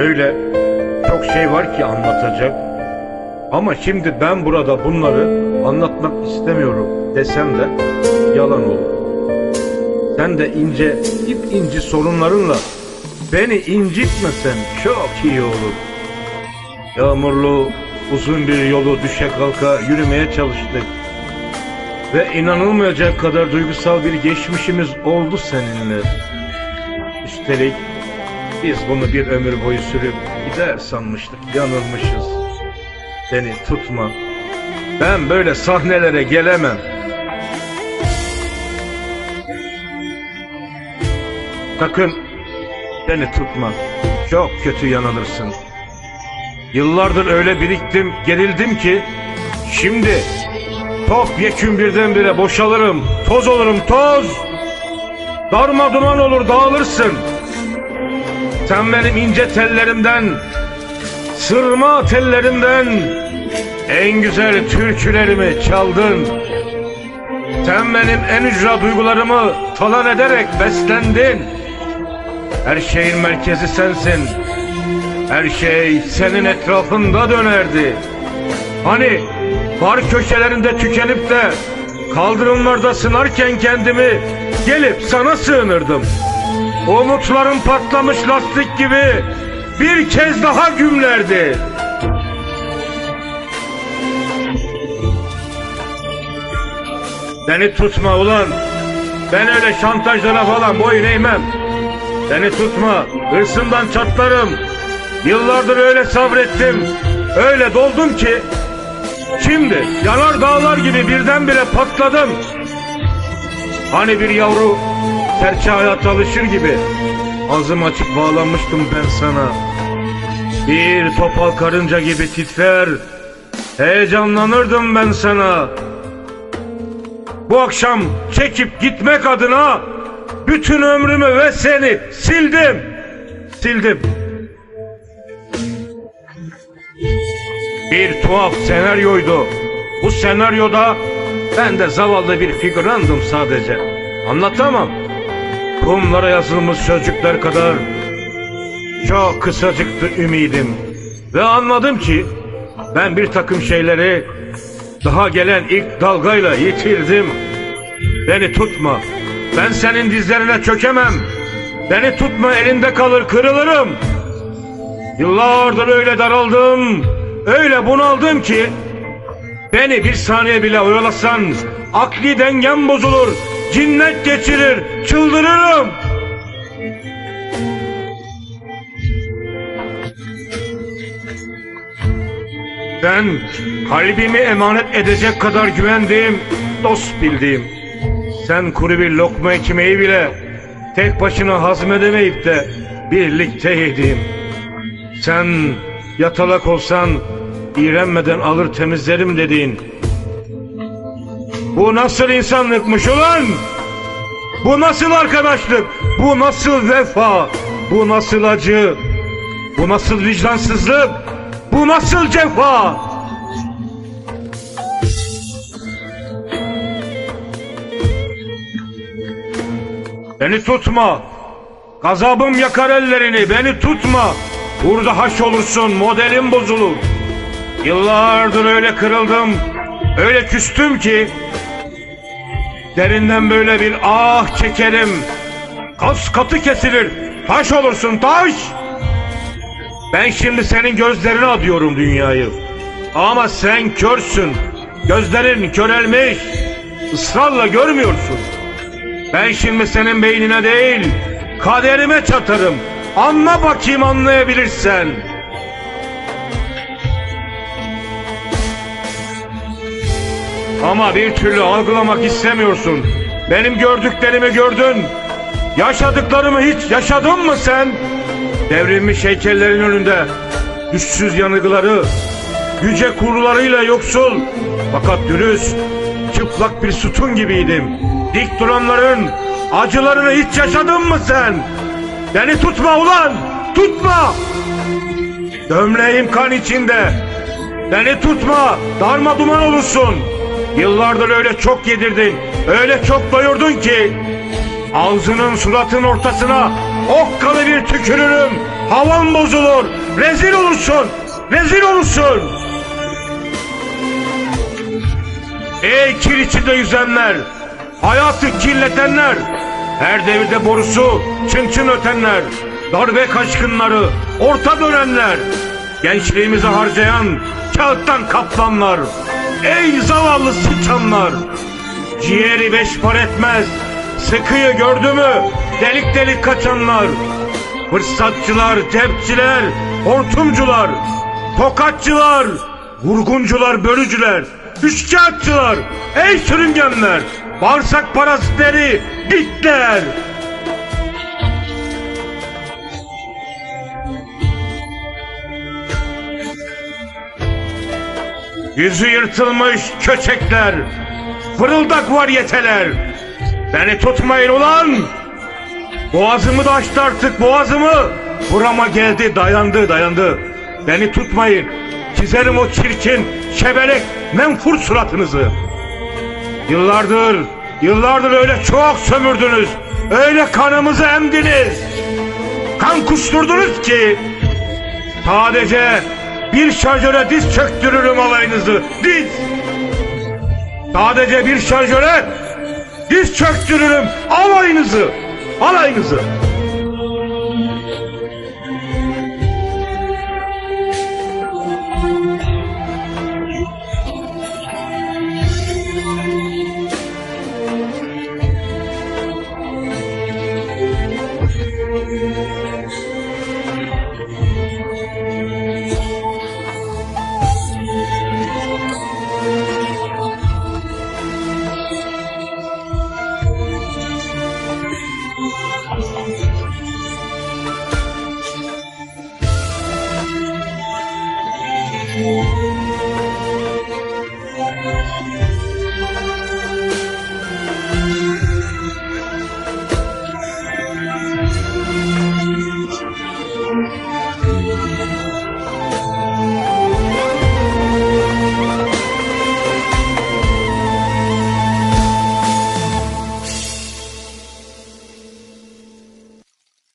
Öyle çok şey var ki anlatacak. Ama şimdi ben burada bunları anlatmak istemiyorum desem de yalan olur. Sen de ince, ip inci sorunlarınla beni incitmesen çok iyi olur. Yağmurlu uzun bir yolu düşe kalka yürümeye çalıştık. Ve inanılmayacak kadar duygusal bir geçmişimiz oldu seninle. Üstelik biz bunu bir ömür boyu sürüp gider sanmıştık, yanılmışız. Beni tutma. Ben böyle sahnelere gelemem. Sakın beni tutma. Çok kötü yanılırsın. Yıllardır öyle biriktim, gerildim ki şimdi top yekün birdenbire boşalırım. Toz olurum, toz. Darma duman olur, dağılırsın. Sen benim ince tellerimden, sırma tellerimden en güzel türkülerimi çaldın. Sen benim en ücra duygularımı talan ederek beslendin. Her şeyin merkezi sensin. Her şey senin etrafında dönerdi. Hani bar köşelerinde tükenip de kaldırımlarda sınarken kendimi gelip sana sığınırdım. Umutlarım patlamış lastik gibi bir kez daha gümlerdi. Beni tutma ulan. Ben öyle şantajlara falan boyun eğmem. Beni tutma. Hırsımdan çatlarım. Yıllardır öyle sabrettim. Öyle doldum ki. Şimdi yanar dağlar gibi birdenbire patladım. Hani bir yavru serçe hayata alışır gibi. Ağzım açık bağlanmıştım ben sana. Bir topal karınca gibi titrer. Heyecanlanırdım ben sana. Bu akşam çekip gitmek adına bütün ömrümü ve seni sildim. Sildim. Bir tuhaf senaryoydu. Bu senaryoda ben de zavallı bir figürandım sadece. Anlatamam. Kumlara yazılmış sözcükler kadar çok kısacıktı ümidim. Ve anladım ki ben bir takım şeyleri daha gelen ilk dalgayla yitirdim. Beni tutma. Ben senin dizlerine çökemem. Beni tutma elinde kalır kırılırım. Yıllardır öyle daraldım. Öyle bunaldım ki beni bir saniye bile oyalasan akli dengem bozulur. Cinnet geçirir. Çıldırırım. Ben kalbimi emanet edecek kadar güvendiğim, dost bildiğim. Sen kuru bir lokma ekmeği bile tek başına hazmedemeyip de birlikte yediğim. Sen yatalak olsan iğrenmeden alır temizlerim dediğin. Bu nasıl insanlıkmış ulan? Bu nasıl arkadaşlık? Bu nasıl vefa? Bu nasıl acı? Bu nasıl vicdansızlık? Bu nasıl cefa? Beni tutma. Gazabım yakar ellerini. Beni tutma. Burada haş olursun. Modelim bozulur. Yıllardır öyle kırıldım. Öyle küstüm ki. Derinden böyle bir ah çekerim. Kas katı kesilir. Taş olursun taş. Ben şimdi senin gözlerine adıyorum dünyayı. Ama sen körsün. Gözlerin körelmiş. Israrla görmüyorsun. Ben şimdi senin beynine değil, kaderime çatarım. Anla bakayım anlayabilirsen. Ama bir türlü algılamak istemiyorsun. Benim gördüklerimi gördün. Yaşadıklarımı hiç yaşadın mı sen? Devrilmiş heykellerin önünde güçsüz yanıgıları, yüce kurularıyla yoksul fakat dürüst, çıplak bir sütun gibiydim. Dik duranların acılarını hiç yaşadın mı sen? Beni tutma ulan, tutma! Gömleğim kan içinde. Beni tutma, darma duman olursun. Yıllardır öyle çok yedirdin, öyle çok doyurdun ki Ağzının suratın ortasına okkalı bir tükürürüm. Havan bozulur. Rezil olursun. Rezil olursun. Ey kir içinde yüzenler. Hayatı kirletenler. Her devirde borusu çın çın ötenler. Darbe kaçkınları. Orta dönenler. Gençliğimizi harcayan kağıttan kaplanlar. Ey zavallı sıçanlar. Ciğeri beş par etmez. Sıkıyı gördü mü delik delik kaçanlar. Fırsatçılar, cepçiler, hortumcular, tokatçılar, vurguncular, bölücüler, üçkağıtçılar, ey sürüngenler, bağırsak parazitleri, bitler. Yüzü yırtılmış köçekler, fırıldak varyeteler. Beni tutmayın ulan! Boğazımı da açtı artık boğazımı. Burama geldi dayandı dayandı. Beni tutmayın. Çizerim o çirkin, şebelek, menfur suratınızı. Yıllardır, yıllardır öyle çok sömürdünüz. Öyle kanımızı emdiniz. Kan kusturdunuz ki sadece bir şarjöre diz çöktürürüm alayınızı. Diz! Sadece bir şarjöre diz çöktürürüm alayınızı. Alayınızı.